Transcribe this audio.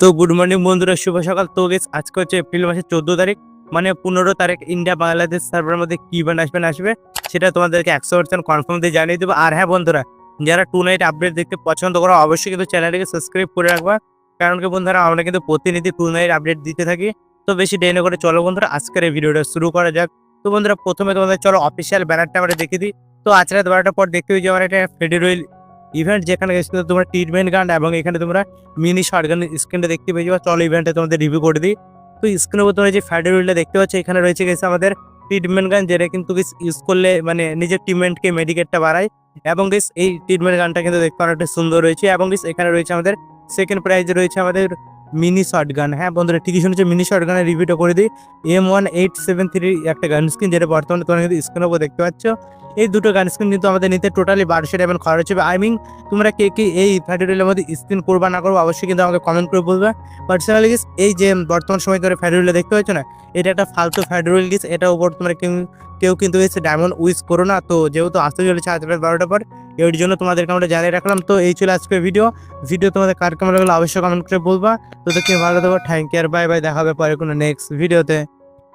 তো good morning বন্ধুরা, শুভ সকাল। তো গেস আজকে হচ্ছে এপ্রিল মাসের চোদ্দ তারিখ মানে পনেরো তারিখ ইন্ডিয়া বাংলাদেশ সার্ভারের মধ্যে কি ইভেন্ট আসবে না আসবে, সেটা তোমাদেরকে একশো পার্সেন্ট কনফার্ম দিয়ে জানিয়ে দেবো। আর হ্যাঁ বন্ধুরা, যারা টু নাইট আপডেট দেখতে পছন্দ করো, অবশ্যই কিন্তু চ্যানেলটিকে সাবস্ক্রাইব করে রাখবা। কারণ কি বন্ধুরা, আমরা কিন্তু প্রতিনিধি টু নাইট আপডেট দিতে থাকি। তো বেশি দেরি না করে চলো বন্ধুরা, আজকের এই ভিডিওটা শুরু করা যাক। তো বন্ধুরা, প্রথমে তোমাদের চলো অফিসিয়াল ব্যানারটা আমরা দেখে দিই। তো আজকে বারোটার পর দেখতে পেয়েছি আমার একটা ফেডারেল ইভেন্ট যেখানে গেছিল, তোমরা ট্রিটমেন্ট গান এবং এখানে তোমরা মিনি শর্ট গান স্ক্রিনটা দেখতে পেয়ে যাব চলো ইভেন্টে তোমাদের রিভিউ করে দিই। তো স্ক্রিনের উপর তোমরা যে ফেডারেলটা দেখতে পাচ্ছ, এখানে রয়েছে গেছে আমাদের ট্রিটমেন্ট গান যেটা কিন্তু ইউজ করলে মানে নিজের ট্রিটমেন্টকে মেডিকেটটা বাড়ায় এবং গেস এই ট্রিটমেন্ট গানটা কিন্তু দেখতে অনেকটা সুন্দর রয়েছে এবং গেস এখানে রয়েছে আমাদের সেকেন্ড প্রাইজ রয়েছে আমাদের মিনি শর্ট গান হ্যাঁ বন্ধুরা, ঠিকই শুনেছে, মিনি শর্ট গানের রিভিউটা করে দিই। M one eight seven three একটা গান স্ক্রিন যেটা বর্তমানে তোমরা কিন্তু স্ক্রিনের উপর দেখতে পাচ্ছ। এই দুটো গান স্ক্রিন কিন্তু আমাদের নিতে টোটালি বারোশো টাকা খরচ হবে। আই মিন তোমরা কে কে এই ফ্যাডারেলের মধ্যে স্ক্রিন করবা না করব, অবশ্যই কিন্তু আমাকে কমেন্ট করে বলবে। পার্সোনালি গিস এই যে বর্তমান সময় ধরে ফ্যাডারেলে দেখতে পাচ্ছ না, এটা একটা ফালতু ফ্যাডারেল গিস এটা উপর তোমরা কেউ কিন্তু এসে ডায়মন্ড উইস করো না। তো যেহেতু আসতে চলেছে আজ রাত বারোটা পর, এর জন্য তোমাদেরকে আমরা জানিয়ে রাখলাম। তো এই ছিল আজকের ভিডিও ভিডিও তোমাদের কার কেমন লাগল অবশ্যই কমেন্ট করে বলবা। তো দেখে ভালো থাকো থ্যাংক ইউ আর বাই বাই দেখা হবে পরে কোনো নেক্সট ভিডিওতে